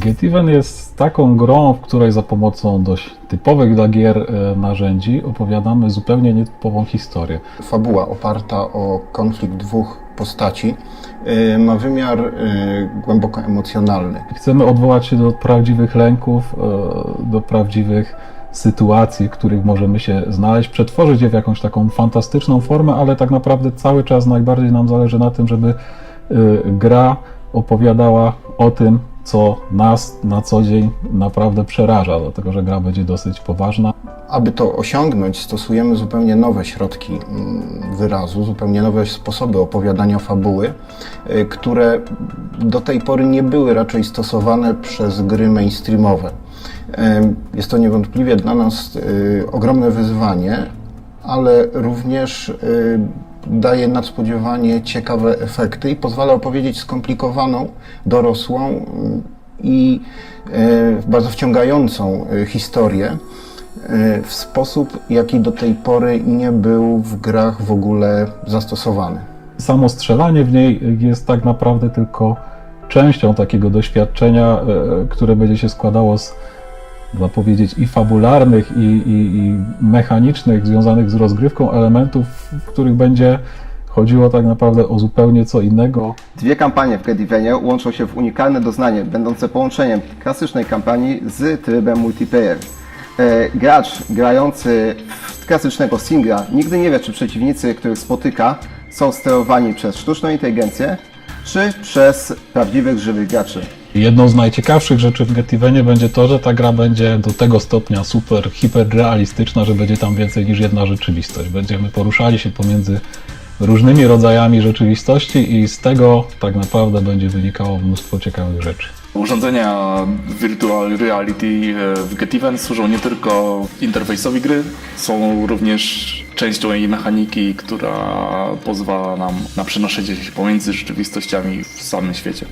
Get Even jest taką grą, w której za pomocą dość typowych dla gier e, narzędzi opowiadamy zupełnie nietypową historię. Fabuła oparta o konflikt dwóch postaci y, ma wymiar y, głęboko emocjonalny. Chcemy odwołać się do prawdziwych lęków, e, do prawdziwych sytuacji, w których możemy się znaleźć, przetworzyć je w jakąś taką fantastyczną formę, ale tak naprawdę cały czas najbardziej nam zależy na tym, żeby e, gra opowiadała o tym, co nas na co dzień naprawdę przeraża, dlatego że gra będzie dosyć poważna. Aby to osiągnąć, stosujemy zupełnie nowe środki mm, wyrazu, zupełnie nowe sposoby opowiadania fabuły, y, które do tej pory nie były raczej stosowane przez gry mainstreamowe. Jest to niewątpliwie dla nas y, ogromne wyzwanie, ale również y, daje nadspodziewanie ciekawe efekty i pozwala opowiedzieć skomplikowaną, dorosłą y, i y, bardzo wciągającą y, historię y, w sposób, jaki do tej pory nie był w grach w ogóle zastosowany. Samo strzelanie w niej jest tak naprawdę tylko częścią takiego doświadczenia, e, które będzie się składało z, można powiedzieć, i fabularnych, i, i, i mechanicznych, związanych z rozgrywką elementów, w których będzie chodziło tak naprawdę o zupełnie co innego. Dwie kampanie w Gedivenie łączą się w unikalne doznanie, będące połączeniem klasycznej kampanii z trybem multiplayer. E, gracz grający w klasycznego singla nigdy nie wie, czy przeciwnicy, których spotyka, są sterowani przez sztuczną inteligencję, czy przez prawdziwych, żywych graczy. Jedną z najciekawszych rzeczy w Getivenie będzie to, że ta gra będzie do tego stopnia super, hiperrealistyczna, że będzie tam więcej niż jedna rzeczywistość. Będziemy poruszali się pomiędzy różnymi rodzajami rzeczywistości i z tego tak naprawdę będzie wynikało mnóstwo ciekawych rzeczy. Urządzenia Virtual Reality e, w Getiven służą nie tylko interfejsowi gry, są również częścią jej mechaniki, która pozwala nam na przenoszenie się pomiędzy rzeczywistościami w samym świecie.